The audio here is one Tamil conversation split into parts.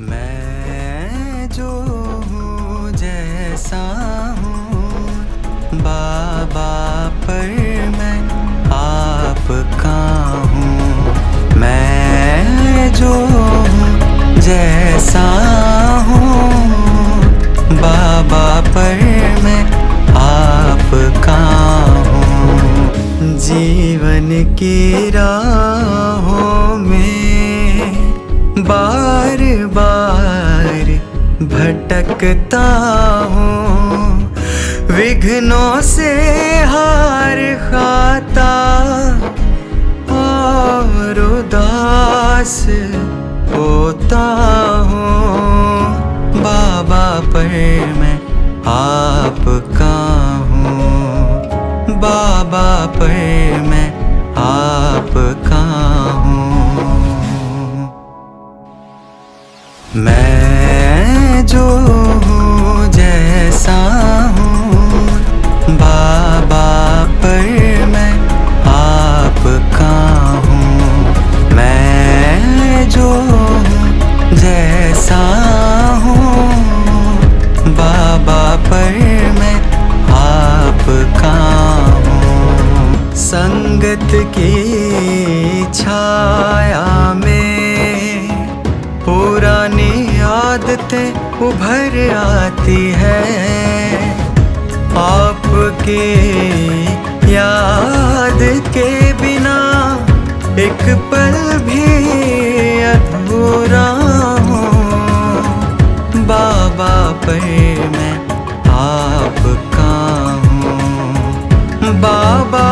मैं जो हूँ जैसा हूँ, बाबा पर मैं आपका हूँ। मैं जो हूँ जैसा हूँ, बाबा पर मैं आपका हूँ। जीवन की राहों में बार भटकता हूँ। विघ्नों से हार खाता और उदास होता छाया में पुरानी आदतें उभर आती है। आपके याद के बिना एक पल भी अधूरा बाबा पर मैं आपका हूँ। बाबा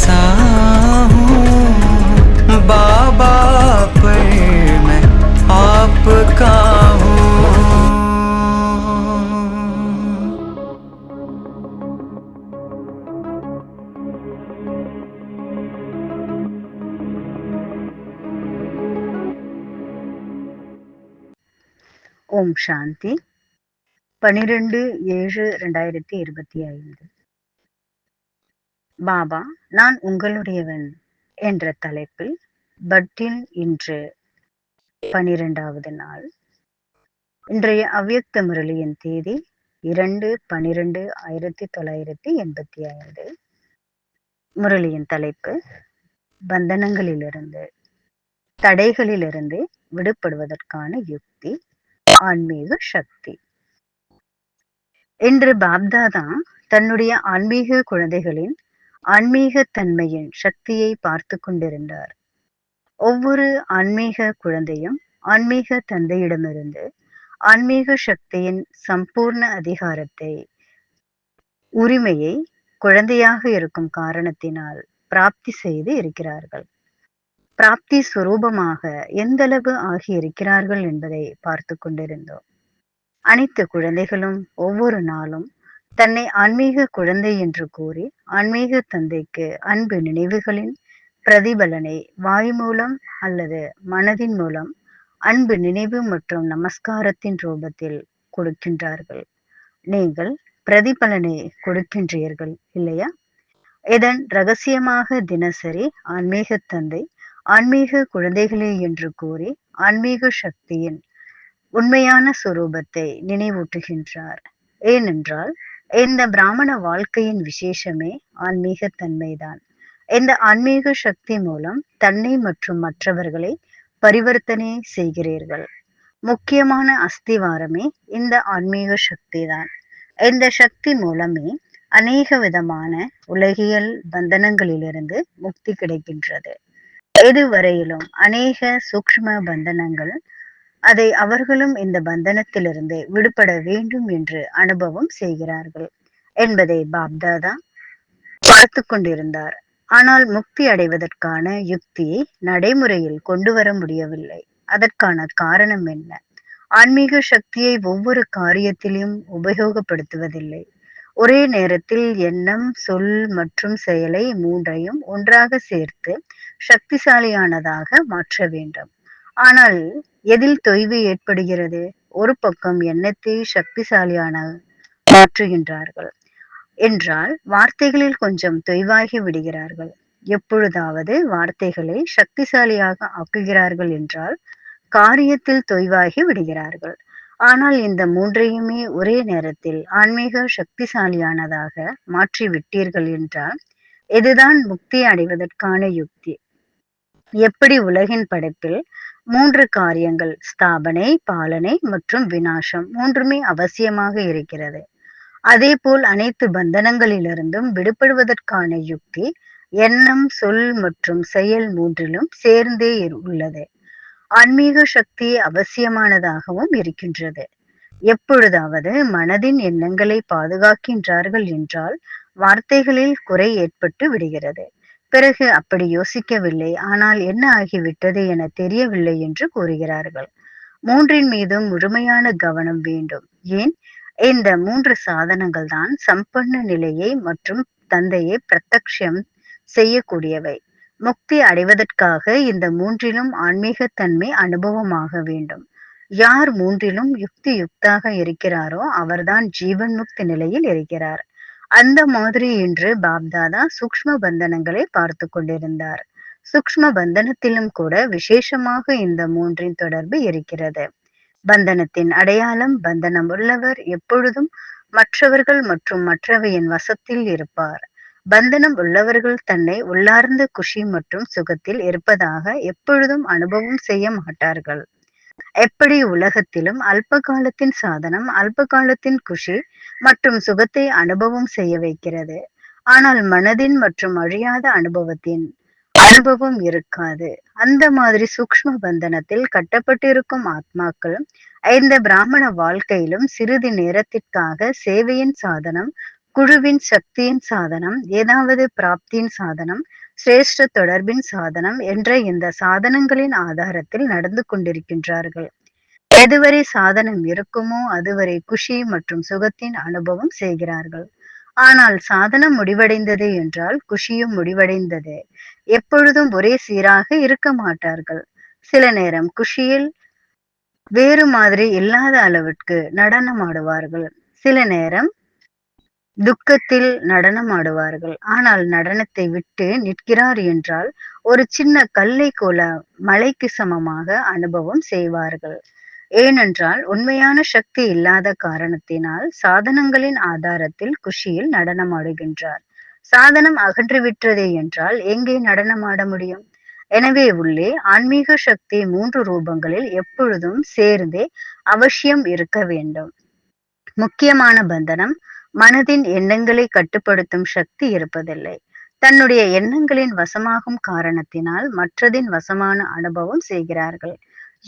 जैसा हूँ बाबा पर मैं आपका हूँ ஓம் சாந்தி பனிரெண்டு ஏழு ரெண்டாயிரத்தி இருபத்தி ஐந்து பாபா நான் உங்களுடையவன் என்ற தலைப்பில் பட்டில் இன்று பனிரெண்டாவது நாள். இன்றைய அவ்வியக்த முரளியின் தேதி இரண்டு பனிரெண்டு ஆயிரத்தி தொள்ளாயிரத்தி எண்பத்தி ஐந்து முரளியின் தலைப்பு பந்தனங்களிலிருந்து தடைகளிலிருந்து விடுபடுவதற்கான யுக்தி ஆன்மீக சக்தி. இன்று பாப்தாதா தன்னுடைய ஆன்மீக குழந்தைகளின் ஆன்மீகத்தன்மையின் சக்தியை பார்த்து கொண்டிருந்தார். ஒவ்வொரு ஆன்மீக குழந்தையும் ஆன்மீக தந்தையிடமிருந்து ஆன்மீக சக்தியின் சம்பூர்ண அதிகாரத்தை உரிமையை குழந்தையாக இருக்கும் காரணத்தினால் பிராப்தி செய்து இருக்கிறார்கள். பிராப்தி சுரூபமாக எந்தளவு ஆகி இருக்கிறார்கள் என்பதை பார்த்து கொண்டிருந்தோம். அனைத்து குழந்தைகளும் ஒவ்வொரு நாளும் தன்னை ஆன்மீக குழந்தை என்று கூறி ஆன்மீக தந்தைக்கு அன்பு நினைவுகளின் பிரதிபலனை வாய் மூலம் அல்லது மனதின் மூலம் அன்பு நினைவு மற்றும் நமஸ்காரத்தின் ரூபத்தில் கொடுக்கின்றார்கள். நீங்கள் பிரதிபலனை கொடுக்கின்றீர்கள் இல்லையா? இதன் ரகசியமாக தினசரி ஆன்மீக தந்தை ஆன்மீக குழந்தைகளே என்று கூறி ஆன்மீக சக்தியின் உண்மையான சுரூபத்தை நினைவூட்டுகின்றார். ஏனென்றால் இந்த பிராமண வாழ்க்கையின் விசேஷமே ஆன்மீக தன்மைதான். இந்த ஆன்மீக சக்தி மூலம் தன்னை மற்றும் மற்றவர்களை பரிவர்த்தனை செய்கிறீர்கள். முக்கியமான அஸ்திவாரமே இந்த ஆன்மீக சக்தி தான் இந்த சக்தி மூலமே அநேக விதமான உலகியல் பந்தனங்களிலிருந்து முக்தி கிடைக்கின்றது. இதுவரையிலும் அநேக சூக்ஷ்ம பந்தனங்கள் அதை அவர்களும் இந்த பந்தனத்திலிருந்து விடுபட வேண்டும் என்று அனுபவம் செய்கிறார்கள் என்பதை பாப்தாதா பார்த்து கொண்டிருந்தார். ஆனால் முக்தி அடைவதற்கான யுக்தியை நடைமுறையில் கொண்டு வர முடியவில்லை. அதற்கான காரணம் என்ன? ஆன்மீக சக்தியை ஒவ்வொரு காரியத்திலும் உபயோகப்படுத்துவதில்லை. ஒரே நேரத்தில் எண்ணம் சொல் மற்றும் செயலை மூன்றையும் ஒன்றாக சேர்த்து சக்திசாலியானதாக மாற்ற வேண்டும். ஆனால் எதில் தொய்வு ஏற்படுகிறது? ஒரு பக்கம் எண்ணத்தை சக்திசாலியான மாற்றுகின்றார்கள். என்றால் வார்த்தைகளில் கொஞ்சம் தொய்வாகி விடுகிறார்கள். எப்பொழுதாவது வார்த்தைகளை சக்திசாலியாக ஆக்குகிறார்கள் என்றால் காரியத்தில் தொய்வாகி விடுகிறார்கள். ஆனால் இந்த மூன்றையுமே ஒரே நேரத்தில் ஆன்மீக சக்திசாலியானதாக மாற்றி விட்டீர்கள் என்றால் இதுதான் முக்தி அடைவதற்கான யுக்தி? எப்படி உலகின் படைப்பில் மூன்று காரியங்கள் ஸ்தாபனை பாலனை மற்றும் வினாசம் மூன்றுமே அவசியமாக இருக்கிறது. அதேபோல் அனைத்து பந்தனங்களிலிருந்தும் விடுபடுவதற்கான யுக்தி எண்ணம் சொல் மற்றும் செயல் மூன்றிலும் சேர்ந்தே உள்ளது. ஆன்மீக சக்தி அவசியமானதாகவும் இருக்கின்றது. எப்பொழுதாவது மனதின் எண்ணங்களை பாதுகாக்கின்றார்கள் என்றால் வார்த்தைகளில் குறை ஏற்பட்டு விடுகிறது. பிறகு அப்படி யோசிக்கவில்லை. ஆனால் என்ன ஆகிவிட்டது என தெரியவில்லை என்று கூறுகிறார்கள். மூன்றின் மீதும் முழுமையான கவனம் வேண்டும். ஏன்? இந்த மூன்று சாதனங்கள் தான் சம்பன்ன நிலையை மற்றும் தந்தையை பிரத்யம் செய்யக்கூடியவை. முக்தி அடைவதற்காக இந்த மூன்றிலும் ஆன்மீகத்தன்மை அனுபவமாக வேண்டும். யார் மூன்றிலும் யுக்தி யுக்தாக இருக்கிறாரோ அவர்தான் ஜீவன் முக்தி நிலையில் இருக்கிறார். அந்த மாதிரி இன்று பாப்தாதா சூக்ம பந்தனங்களை பார்த்து கொண்டிருந்தார். சூக்ம பந்தனத்திலும் கூட விசேஷமாக இந்த மூன்றின் தொடர்பு இருக்கிறது. பந்தனத்தின் அடையாளம் பந்தனம் உள்ளவர் எப்பொழுதும் மற்றவர்கள் மற்றும் மற்றவையின் வசத்தில் இருப்பார். பந்தனம் உள்ளவர்கள் தன்னை உள்ளார்ந்த குஷி மற்றும் சுகத்தில் இருப்பதாக எப்பொழுதும் அனுபவம் செய்ய மாட்டார்கள். எப்படி உலகத்திலும் அல்ப காலத்தின் சாதனம் அல்ப காலத்தின் குஷி மற்றும் சுகத்தை அனுபவம் செய்ய வைக்கிறது. ஆனால் மனதின் மற்றும் அழியாத அனுபவத்தின் அனுபவம் இருக்காது. அந்த மாதிரி சூக்ம பந்தனத்தில் கட்டப்பட்டிருக்கும் ஆத்மாக்கள் இந்த பிராமண வாழ்க்கையிலும் சிறிது நேரத்திற்காக சேவையின் சாதனம் குழுவின் சக்தியின் சாதனம் ஏதாவது பிராப்தியின் சாதனம் சிரேஷ்ட தொடர்பின் சாதனம் என்ற இந்த சாதனங்களின் ஆதாரத்தில் நடந்து கொண்டிருக்கின்றார்கள். எதுவரை சாதனம் இருக்குமோ அதுவரை குஷி மற்றும் சுகத்தின் அனுபவம் செய்கிறார்கள். ஆனால் சாதனம் முடிவடைந்தது என்றால் குஷியும் முடிவடைந்தது. எப்பொழுதும் ஒரே சீராக இருக்க மாட்டார்கள். சில நேரம் குஷியில் வேறு மாதிரி இல்லாத அளவிற்கு நடனமாடுவார்கள். சில நேரம் துக்கத்தில் நடனமாடுவார்கள். ஆனால் நடனத்தை விட்டு நிற்கிறார் என்றால் ஒரு சின்ன கல்லை கோல மலைக்கு சமமாக அனுபவம் செய்வார்கள். ஏனென்றால் உண்மையான சக்தி இல்லாத காரணத்தினால் சாதனங்களின் ஆதாரத்தில் குஷியில் நடனமாடுகின்றார். சாதனம் அகன்றுவிட்டதே என்றால் எங்கே நடனமாட முடியும்? எனவே உள்ளே ஆன்மீக சக்தி மூன்று ரூபங்களில் எப்பொழுதும் சேர்ந்தே அவசியம் இருக்க வேண்டும். முக்கியமான பந்தனம் மனதின் எண்ணங்களை கட்டுப்படுத்தும் சக்தி இருப்பதில்லை. தன்னுடைய எண்ணங்களின் வசமாகும் காரணத்தினால் மற்றதின் வசமான அனுபவம் செய்கிறார்கள்.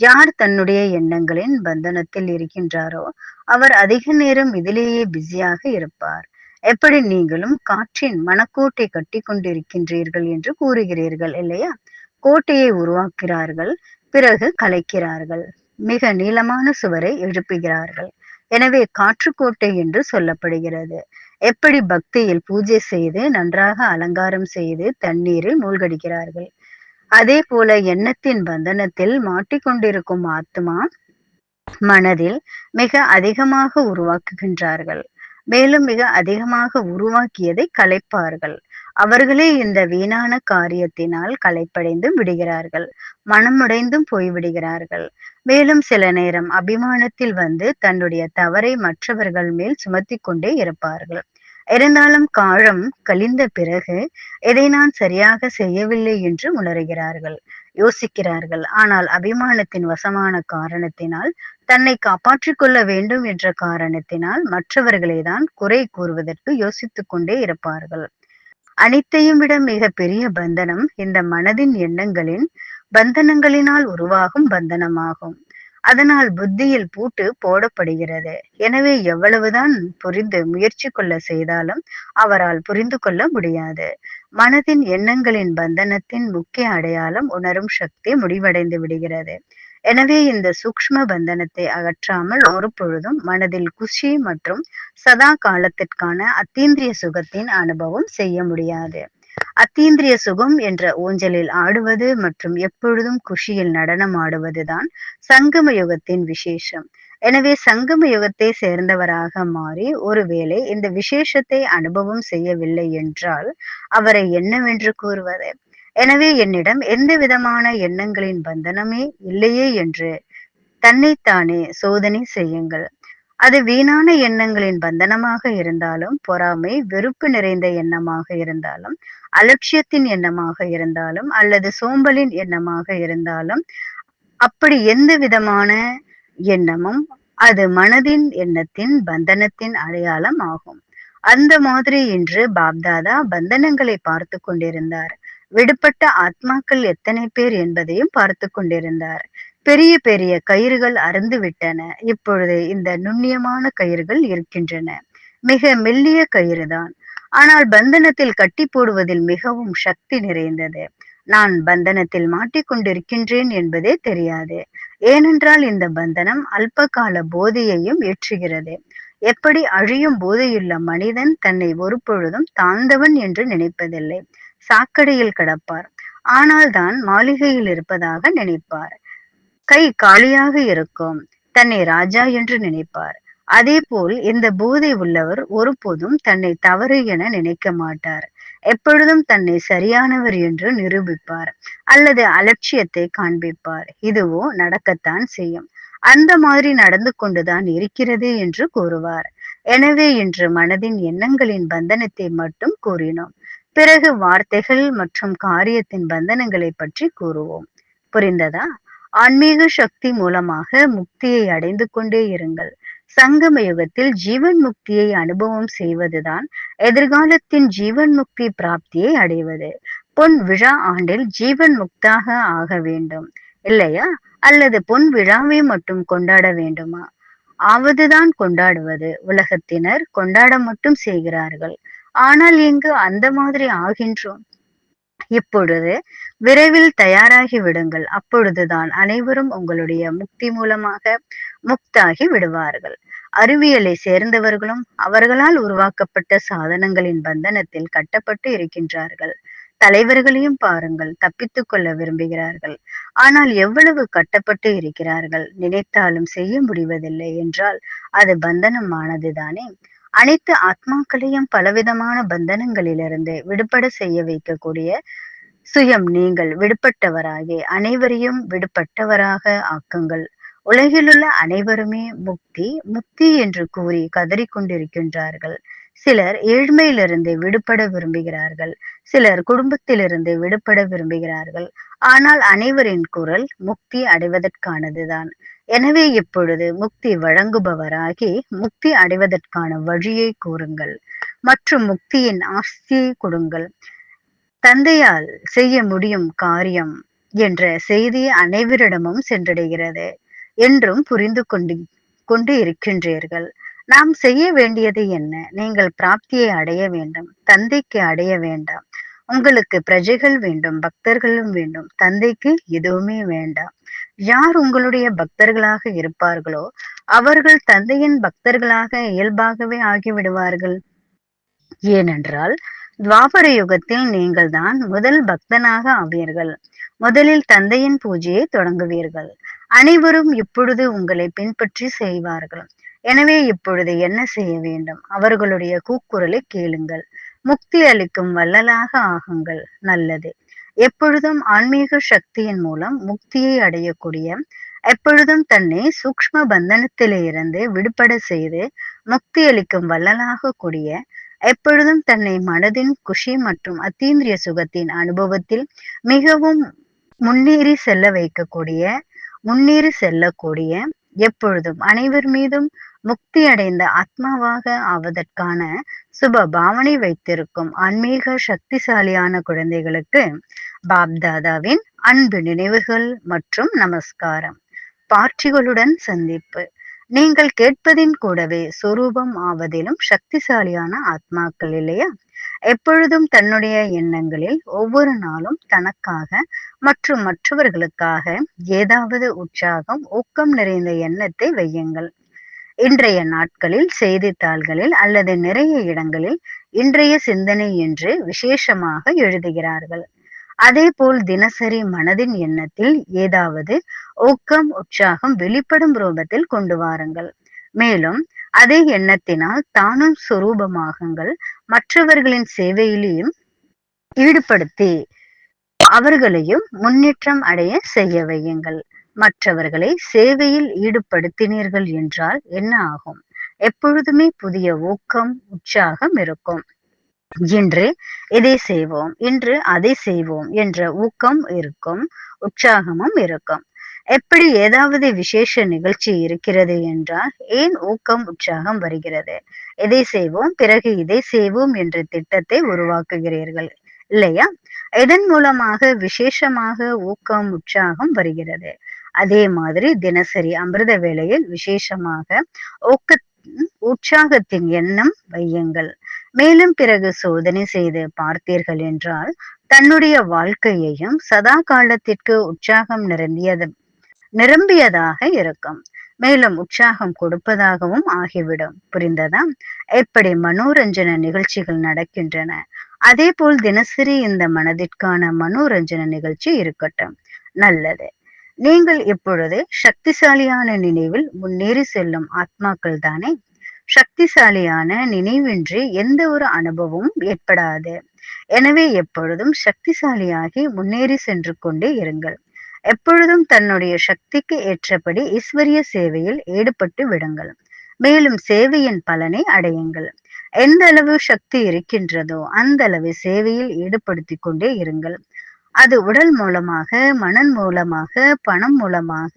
யார் தன்னுடைய எண்ணங்களின் பந்தனத்தில் இருக்கின்றாரோ அவர் அதிக நேரம் இதிலேயே பிஸியாக இருப்பார். எப்படி நீங்களும் காற்றின் மனக்கோட்டை கட்டி கொண்டிருக்கின்றீர்கள் என்று கூறுகிறீர்கள் இல்லையா? கோட்டையை உருவாக்கிறார்கள் பிறகு கலைக்கிறார்கள். மிக நீளமான சுவரை எழுப்புகிறார்கள். எனவே காற்றுக்கோட்டை என்று சொல்லப்படுகிறது. எப்படி பக்தியில் பூஜை செய்து நன்றாக அலங்காரம் செய்து தண்ணீரில் மூழ்கடிக்கிறார்கள்? அதே போல எண்ணத்தின் பந்தனத்தில் மாட்டிக்கொண்டிருக்கும் ஆத்மா மனதில் மிக அதிகமாக உருவாக்குகின்றார்கள். மேலும் மிக அதிகமாக உருவாக்கியதை கலைப்பார்கள். அவர்களே இந்த வீணான காரியத்தினால் களைப்படைந்தும் விடுகிறார்கள் மனமுடைந்தும் போய்விடுகிறார்கள். மேலும் சில நேரம் அபிமானத்தில் வந்து தன்னுடைய தவறை மற்றவர்கள் மேல் சுமத்தி கொண்டே இருப்பார்கள். இருந்தாலும் காலம் கழிந்த பிறகு எதை நான் சரியாக செய்யவில்லை என்று உணர்கிறார்கள் யோசிக்கிறார்கள். ஆனால் அபிமானத்தின் வசமான காரணத்தினால் தன்னை காப்பாற்றிக் கொள்ள வேண்டும் என்ற காரணத்தினால் மற்றவர்களை தான் குறை கூறுவதற்கு யோசித்துக் கொண்டே இருப்பார்கள். அனைத்தையும் விட மிக பெரிய பந்தனம் இந்த மனதின் எண்ணங்களின் பந்தனங்களினால் உருவாகும் பந்தனமாகும். அதனால் புத்தியில் பூட்டு போடப்படுகிறது. எனவே எவ்வளவுதான் புரிந்து முயற்சி கொள்ள செய்தாலும் அவரால் புரிந்து கொள்ள முடியாது. மனதின் எண்ணங்களின் பந்தனத்தின் முக்கிய அடையாளம் உணரும் சக்தி முடிவடைந்து விடுகிறது. எனவே இந்த சூக்ம பந்தனத்தை அகற்றாமல் ஒரு பொழுதும் மனதில் குஷி மற்றும் சதா காலத்திற்கான அத்தீந்திரிய சுகத்தின் அனுபவம் செய்ய முடியாது. அத்தீந்திரிய சுகம் என்ற ஊஞ்சலில் ஆடுவது மற்றும் எப்பொழுதும் குஷியில் நடனம் ஆடுவதுதான் சங்கம யுகத்தின் விசேஷம். எனவே சங்கம யுகத்தை சேர்ந்தவராக மாறி ஒருவேளை இந்த விசேஷத்தை அனுபவம் செய்யவில்லை என்றால் அவரை என்னவென்று கூறுவது? எனவே என்னிடம் எந்த விதமான எண்ணங்களின் பந்தனமே இல்லையே என்று தன்னைத்தானே சோதனை செய்யுங்கள். அது வீணான எண்ணங்களின் பந்தனமாக இருந்தாலும் பொறாமை வெறுப்பு நிறைந்த எண்ணமாக இருந்தாலும் அலட்சியத்தின் எண்ணமாக இருந்தாலும் அல்லது சோம்பலின் எண்ணமாக இருந்தாலும் அப்படி எந்த விதமான எண்ணமும் அது மனதின் எண்ணத்தின் பந்தனத்தின் அடையாளம் ஆகும். அந்த மாதிரி இன்று பாப்தாதா பந்தனங்களை பார்த்து கொண்டிருந்தார். விடுபட்ட ஆத்மாக்கள் எத்தனை பேர் என்பதையும் பார்த்து கொண்டிருந்தார். பெரிய பெரிய கயிறுகள் அறுந்து விட்டன. இப்பொழுது இந்த நுண்ணியமான கயிறுகள் இருக்கின்றன. மிக மெல்லிய கயிறுதான். ஆனால் பந்தனத்தில் கட்டி போடுவதில் மிகவும் சக்தி நிறைந்தது. நான் பந்தனத்தில் மாட்டிக்கொண்டிருக்கின்றேன் என்பதே தெரியாது. ஏனென்றால் இந்த பந்தனம் அல்பகால போதையையும் ஏற்றுகிறது. எப்படி அழியும் போதையுள்ள மனிதன் தன்னை ஒரு பொழுதும் தாழ்ந்தவன் என்று நினைப்பதில்லை. சாக்கடையில் கிடப்பார். ஆனால் தான் மாளிகையில் இருப்பதாக நினைப்பார். கை காலியாக இருக்கும். தன்னை ராஜா என்று நினைப்பார். அதே போல் இந்த போதை உள்ளவர் ஒருபோதும் தன்னை தவறு என நினைக்க மாட்டார். எப்பொழுதும் தன்னை சரியானவர் என்று நிரூபிப்பார். அல்லது அலட்சியத்தை காண்பிப்பார். இதுவோ நடக்கத்தான் செய்யும். அந்த மாதிரி நடந்து கொண்டுதான் இருக்கிறது என்று கூறுவார். எனவே இன்று மனதின் எண்ணங்களின் பந்தனத்தை மட்டும் கூறினோம். பிறகு வார்த்தைகள் மற்றும் காரியத்தின் பந்தனங்களை பற்றி கூறுவோம். புரிந்ததா? ஆன்மீக சக்தி மூலமாக முக்தியை அடைந்து கொண்டே இருங்கள். சங்கம யுகத்தில் ஜீவன் முக்தியை அனுபவம் செய்வதுதான் எதிர்காலத்தின் ஜீவன் முக்தி பிராப்தியை அடைவது. பொன் விழா ஆண்டில் ஜீவன் முக்தாக ஆக வேண்டும். இல்லையா? அல்லது பொன் விழாவை மட்டும் கொண்டாட வேண்டுமா? ஆவதுதான் கொண்டாடுவது. உலகத்தினர் கொண்டாட மட்டும் செய்கிறார்கள். ஆனால் இங்கு அந்த மாதிரி ஆகின்றோம். இப்பொழுது விரைவில் தயாராகி விடுங்கள். அப்பொழுதுதான் அனைவரும் உங்களுடைய முக்தி மூலமாக முக்தாகி விடுவார்கள். அறிவியலை சேர்ந்தவர்களும் அவர்களால் உருவாக்கப்பட்ட சாதனங்களின் பந்தனத்தில் கட்டப்பட்டு இருக்கின்றார்கள். தலைவர்களையும் பாருங்கள் தப்பித்துக் கொள்ள விரும்புகிறார்கள். ஆனால் எவ்வளவு கட்டப்பட்டு இருக்கிறார்கள்? நினைத்தாலும் செய்ய முடிவதில்லை என்றால் அது பந்தனமானதுதானே? அனைத்து ஆத்மாக்களையும் பலவிதமான பந்தனங்களிலிருந்து விடுபட செய்ய வைக்கக்கூடிய சுயம் நீங்கள் விடுபட்டவராகி அனைவரையும் விடுபட்டவராக ஆக்குங்கள். உலகிலுள்ள அனைவருமே முக்தி முக்தி என்று கூறி கதறிக்கொண்டிருக்கின்றார்கள். சிலர் ஏழ்மையிலிருந்து விடுபட விரும்புகிறார்கள். சிலர் குடும்பத்திலிருந்து விடுபட விரும்புகிறார்கள். ஆனால் அனைவரின் குரல் முக்தி அடைவதற்கானதுதான். எனவே இப்பொழுது முக்தி வழங்குபவராகி முக்தி அடைவதற்கான வழியை கூறுங்கள். மற்றும் முக்தியின் ஆஸ்தியை கொடுங்கள். தந்தையால் செய்ய முடியும் காரியம் என்ற செய்தி அனைவரிடமும் சென்றடைகிறது என்றும் புரிந்து கொண்டு கொண்டு இருக்கின்றீர்கள். நாம் செய்ய வேண்டியது என்ன? நீங்கள் பிராப்தியை அடைய வேண்டும் தந்தைக்கு அடைய வேண்டாம். உங்களுக்கு பிரஜைகள் வேண்டும் பக்தர்களும் வேண்டும். தந்தைக்கு எதுவுமே வேண்டாம். யார் உங்களுடைய பக்தர்களாக இருப்பார்களோ அவர்கள் தந்தையின் பக்தர்களாக இயல்பாகவே ஆகிவிடுவார்கள். ஏனென்றால் துவாபர யுகத்தில் நீங்கள் தான் முதல் பக்தனாக ஆவீர்கள். முதலில் தந்தையின் பூஜையை தொடங்குவீர்கள். அனைவரும் இப்பொழுது உங்களை பின்பற்றி செய்வார்கள். எனவே இப்பொழுது என்ன செய்ய வேண்டும்? அவர்களுடைய கூக்குரலை கேளுங்கள். முக்தி அளிக்கும் வள்ளலாக ஆகுங்கள். நல்லது. எப்பொழுதும் ஆன்மீக சக்தியின் மூலம் முக்தியை அடையக்கூடிய எப்பொழுதும் தன்னை சூக்ம பந்தனத்திலே இருந்து விடுபட செய்து முக்தி அளிக்கும் வள்ளலாக கூடிய எப்பொழுதும் தன்னை மனதின் குஷி மற்றும் அத்தீந்திரிய சுகத்தின் அனுபவத்தில் மிகவும் முன்னேறி செல்ல வைக்கக்கூடிய முன்னேறி செல்லக்கூடிய எப்பொழுதும் அனைவர் மீதும் முக்தி அடைந்த ஆத்மாவாக ஆவதற்கான சுப பாவனை வைத்திருக்கும் ஆன்மீக சக்திசாலியான குழந்தைகளுக்கு பாப்தாதாவின் அன்பு நினைவுகள் மற்றும் நமஸ்காரம். பார்ட்டிகளுடன் சந்திப்பு. நீங்கள் கேட்பதின் கூடவே சுரூபம் ஆவதிலும் சக்திசாலியான ஆத்மாக்கள் இல்லையா? எப்பொழுதும் தன்னுடைய எண்ணங்களில் ஒவ்வொரு நாளும் தனக்காக மற்றும் மற்றவர்களுக்காக ஏதாவது உற்சாகம் ஊக்கம் நிறைந்த எண்ணத்தை வையுங்கள். இன்றைய நாட்களில் செய்தித்தாள்களில் அல்லது நிறைய இடங்களில் இன்றைய சிந்தனை என்று விசேஷமாக எழுதுகிறார்கள். அதே போல் தினசரி மனதின் எண்ணத்தில் ஏதாவது ஊக்கம் உற்சாகம் வெளிப்படும் ரூபத்தில் கொண்டு வாருங்கள். மேலும் அதே எண்ணத்தினால் தானும் சுரூபமாகுங்கள். மற்றவர்களின் சேவையிலையும் ஈடுபடுத்தி அவர்களையும் முன்னேற்றம் அடைய செய்ய வையுங்கள். மற்றவர்களை சேவையில் ஈடுபடுத்தினீர்கள் என்றால் என்ன ஆகும்? எப்பொழுதுமே புதிய ஊக்கம் உற்சாகம் இருக்கும். இன்று இதை செய்வோம்? இன்று அதை செய்வோம் என்ற ஊக்கம் இருக்கும் உற்சாகமும் இருக்கும். எப்படி ஏதாவது விசேஷ நிகழ்ச்சி இருக்கிறது என்றால் ஏன் ஊக்கம் உற்சாகம் வருகிறது? இதை செய்வோம்? பிறகு இதை செய்வோம் என்ற திட்டத்தை உருவாக்குகிறீர்கள் இல்லையா? இதன் மூலமாக விசேஷமாக ஊக்கம் உற்சாகம் வருகிறது? அதே மாதிரி தினசரி அமிர்த வேளையில் விசேஷமாக ஊக்க உற்சாகத்தின் எண்ணம் வையுங்கள். மேலும் பிறகு சோதனை செய்து பார்த்தீர்கள் என்றால் தன்னுடைய வாழ்க்கையையும் சதா காலத்திற்கு உற்சாகம் நிரம்பியது நிரம்பியதாக இருக்கும். மேலும் உற்சாகம் கொடுப்பதாகவும் ஆகிவிடும். புரிந்ததா? எப்படி மனோரஞ்சன நிகழ்ச்சிகள் நடக்கின்றன. அதே போல் தினசரி இந்த மனதிற்கான மனோரஞ்சன நிகழ்ச்சி இருக்கட்டும். நல்லது. நீங்கள் இப்பொழுது சக்திசாலியான நினைவில் முன்னேறி செல்லும் ஆத்மாக்கள் தானே? சக்திசாலியான நினைவின்றி எந்த ஒரு அனுபவமும் ஏற்படாது. எனவே எப்பொழுதும் சக்திசாலியாகி முன்னேறி சென்று கொண்டே இருங்கள். எப்பொழுதும் தன்னுடைய சக்திக்கு ஏற்றபடி ஈஸ்வரிய சேவையில் ஈடுபட்டு விடுங்கள். மேலும் சேவையின் பலனை அடையுங்கள். எந்த அளவு சக்தி இருக்கின்றதோ அந்த அளவு சேவையில் ஈடுபடுத்திக் கொண்டே இருங்கள். அது உடல் மூலமாக மனன் மூலமாக பணம் மூலமாக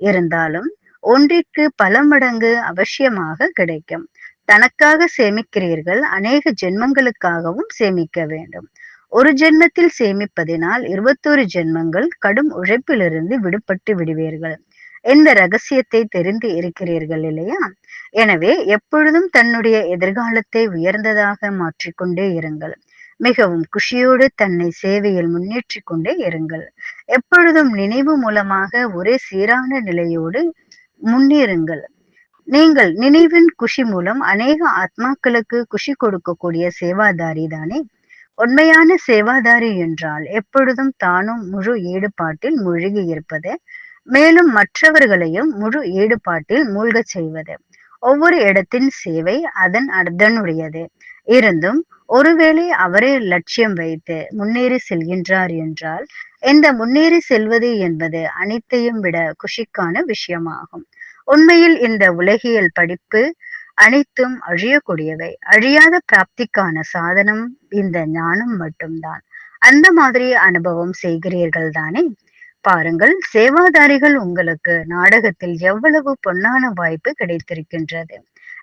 இருந்தாலும் ஒன்றிற்கு பல மடங்கு அவசியமாக கிடைக்கும். தனக்காக சேமிக்கிறீர்கள் அநேக ஜென்மங்களுக்காகவும் சேமிக்க வேண்டும். ஒரு ஜென்மத்தில் சேமிப்பதினால் இருபத்தோரு ஜென்மங்கள் கடும் உழைப்பிலிருந்து விடுபட்டு விடுவீர்கள். எந்த ரகசியத்தை தெரிந்து இருக்கிறீர்கள் இல்லையா? எனவே எப்பொழுதும் தன்னுடைய எதிர்காலத்தை உயர்ந்ததாக மாற்றிக்கொண்டே இருங்கள். மிகவும் குஷியோடு தன்னை சேவையில் முன்னேற்றி கொண்டே இருங்கள். எப்பொழுதும் நினைவு மூலமாக ஒரே சீரான நிலையோடு முன்னேறுங்கள். நீங்கள் நினைவின் குஷி மூலம் அநேக ஆத்மாக்களுக்கு குஷி கொடுக்கக்கூடிய சேவாதாரி தானே? உண்மையான சேவாதாரி என்றால் எப்பொழுதும் தானும் முழு ஈடுபாட்டில் மூழ்கி இருப்பது மேலும் மற்றவர்களையும் முழு ஈடுபாட்டில் மூழ்கச் செய்வது. ஒவ்வொரு இடத்தின் சேவை அதன் அதனுடையது இருந்தும் ஒருவேளை அவரே லட்சியம் வைத்து முன்னேறி செல்கின்றார் என்றால் இந்த முன்னேறி செல்வது என்பது அனைத்தையும் விட குஷிக்கான விஷயமாகும். உண்மையில் இந்த உலகியல் படிப்பு அனைத்தும் அழியக்கூடியவை. அழியாத பிராப்திக்கான சாதனம் இந்த ஞானம் மட்டும்தான். அந்த மாதிரி அனுபவம் செய்கிறீர்கள் தானே பாருங்கள் சேவாதாரிகள் உங்களுக்கு நாடகத்தில் எவ்வளவு பொன்னான வாய்ப்பு கிடைத்திருக்கின்றது?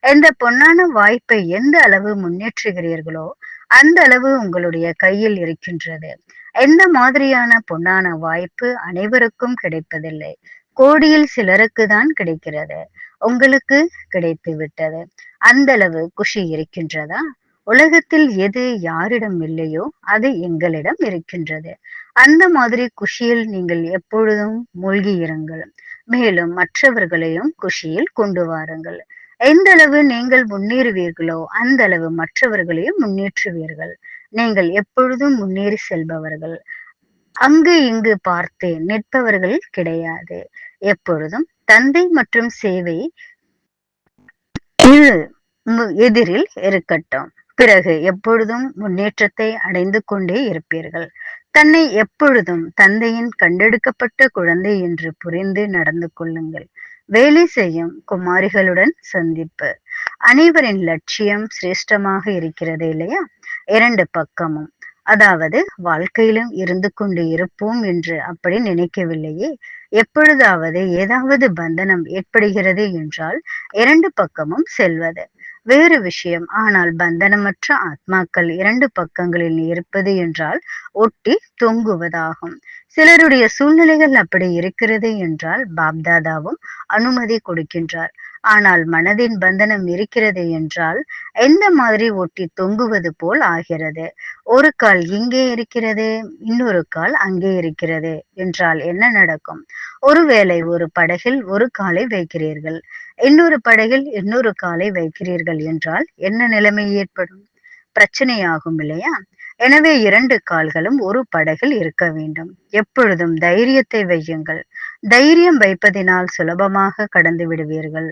இந்த பொன்னான வாய்ப்பை எந்த அளவு முன்னேற்றுகிறீர்களோ அந்த அளவு உங்களுடைய கையில் இருக்கின்றது. எந்த மாதிரியான பொன்னான வாய்ப்பு அனைவருக்கும் கிடைப்பதில்லை. கோடியில் சிலருக்கு தான் கிடைக்கிறது. உங்களுக்கு கிடைத்து விட்டது அந்த அளவு குஷி இருக்கின்றதா? உலகத்தில் எது யாரிடம் இல்லையோ அது எங்களிடம் இருக்கின்றது. அந்த மாதிரி குஷியில் நீங்கள் எப்பொழுதும் மூழ்கி இருங்கள். மேலும் மற்றவர்களையும் குஷியில் கொண்டு வாருங்கள். எந்த அளவு நீங்கள் முன்னேறுவீர்களோ அந்த அளவு மற்றவர்களையும் முன்னேற்றுவீர்கள். நீங்கள் எப்பொழுதும் முன்னேறி செல்பவர்கள். அங்கு இங்கு பார்த்து நிற்பவர்கள் கிடையாது. எப்பொழுதும் தந்தை மற்றும் சேவை எதிரில் இருக்கட்டும். பிறகு எப்பொழுதும் முன்னேற்றத்தை அடைந்து கொண்டே இருப்பீர்கள். தன்னை எப்பொழுதும் தந்தையின் கண்டெடுக்கப்பட்ட குழந்தை என்று புரிந்து நடந்து கொள்ளுங்கள். வேலை செய்யும் குமாரிகளுடன் சந்திப்பு. அனைவரின் லட்சியம் சிரேஷ்டமாக இருக்கிறது இல்லையா? இரண்டு பக்கமும். அதாவது வாழ்க்கையிலும் இருந்து கொண்டு இருப்போம் என்று அப்படி நினைக்கவில்லையே? எப்பொழுதாவது ஏதாவது பந்தனம் ஏற்படுகிறது என்றால் இரண்டு பக்கமும் செல்வது. வேறு விஷயம். ஆனால் பந்தனமற்ற ஆத்மாக்கள் இரண்டு பக்கங்களில் இருப்பது என்றால் ஒட்டி தொங்குவதாகும். சிலருடைய சூழ்நிலைகள் அப்படி இருக்கிறது என்றால் பாப்தாதாவும் அனுமதி கொடுக்கின்றார். ஆனால் மனதின் பந்தனம் இருக்கிறது என்றால் எந்த மாதிரி ஒட்டி தொங்குவது போல் ஆகிறது? ஒரு கால் இங்கே இருக்கிறது இன்னொரு கால் அங்கே இருக்கிறது என்றால் என்ன நடக்கும்? ஒருவேளை ஒரு படகில் ஒரு காலை வைக்கிறீர்கள் இன்னொரு படகில் இன்னொரு காலை வைக்கிறீர்கள் என்றால் என்ன நிலைமை ஏற்படும்? பிரச்சனையாகும் இல்லையா? எனவே இரண்டு கால்களும் ஒரு படகில் இருக்க வேண்டும். எப்பொழுதும் தைரியத்தை வையுங்கள். தைரியம் வைப்பதினால் சுலபமாக கடந்து விடுவீர்கள்.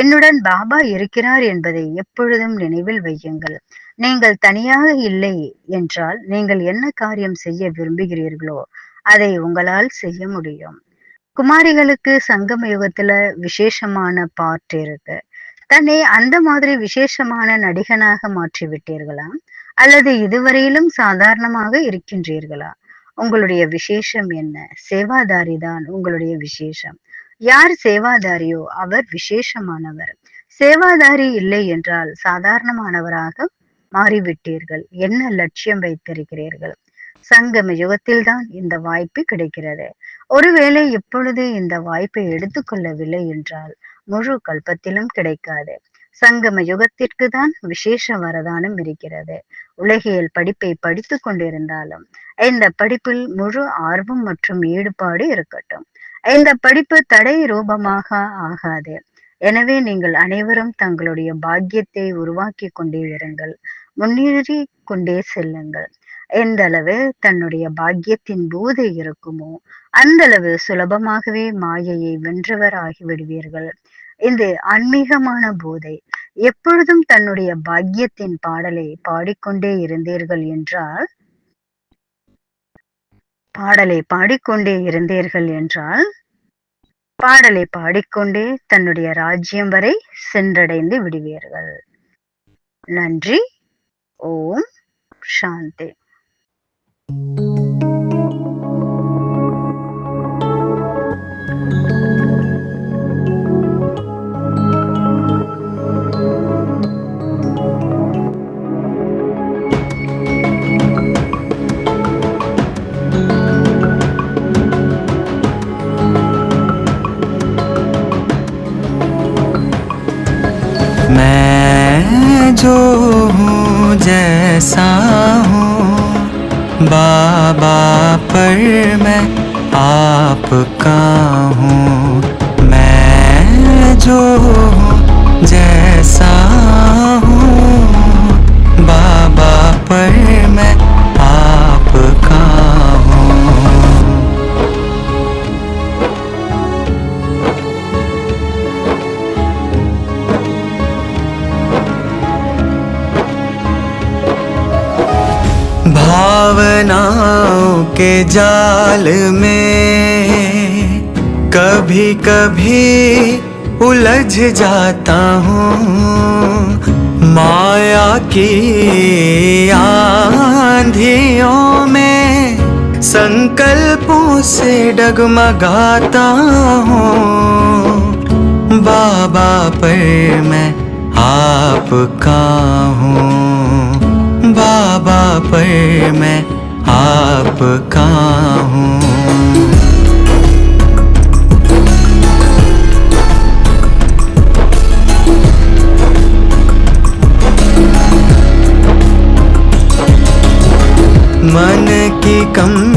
என்னுடன் பாபா இருக்கிறார் என்பதை எப்பொழுதும் நினைவில் வையுங்கள். நீங்கள் தனியாக இல்லை என்றால் நீங்கள் என்ன காரியம் செய்ய விரும்புகிறீர்களோ அதை உங்களால் செய்ய முடியும். குமாரிகளுக்கு சங்கம யுகத்துல விசேஷமான பார்ட் இருக்கு. தன்னை அந்த மாதிரி விசேஷமான நடிகனாக மாற்றி விட்டீர்களா அல்லது இதுவரையிலும் சாதாரணமாக இருக்கின்றீர்களா? உங்களுடைய விசேஷம் என்ன? சேவாதாரி தான் உங்களுடைய விசேஷம். யார் சேவாதாரியோ அவர் விசேஷமானவர். சேவாதாரி இல்லை என்றால் சாதாரணமானவராக மாறிவிட்டீர்கள். என்ன லட்சியம் வைத்திருக்கிறீர்கள்? சங்கம யுகத்தில்தான் இந்த வாய்ப்பு கிடைக்கிறது. ஒருவேளை இப்பொழுது இந்த வாய்ப்பை எடுத்துக்கொள்ளவில்லை என்றால் முழு கல்பத்திலும் கிடைக்காது. சங்கம யுகத்திற்கு தான் விசேஷ வரதானம் இருக்கிறது. உலகியல் படிப்பை படித்து கொண்டிருந்தாலும் இந்த படிப்பில் முழு ஆர்வம் மற்றும் ஈடுபாடு இருக்கட்டும். இந்த படிப்பு தடை ரூபமாக ஆகாது. எனவே நீங்கள் அனைவரும் தங்களுடைய பாக்கியத்தை உருவாக்கி கொண்டே இருங்கள். முன்னேறி கொண்டே செல்லுங்கள். எந்த அளவு தன்னுடைய பாக்கியத்தின் போது இருக்குமோ அந்த அளவு சுலபமாகவே மாயையை வென்றவர் ஆகிவிடுவீர்கள் இது ஆன்மீகமான போதை எப்பொழுதும் தன்னுடைய பாக்கியத்தின் பாடலை பாடிக்கொண்டே இருந்தீர்கள் என்றால் பாடலை பாடிக்கொண்டே இருந்தீர்கள் என்றால் பாடலை பாடிக்கொண்டே தன்னுடைய ராஜ்யம் வரை சென்றடைந்து விடுவீர்கள். நன்றி. ஓம். சாந்தி. मैं के जाल में कभी कभी उलझ जाता हूँ। माया की आंधियों में संकल्पों से डगमगाता हूँ। बाबा पर मैं आपका हूँ। बाबा पर मैं आपका हूँ। मन की कमज़ोरी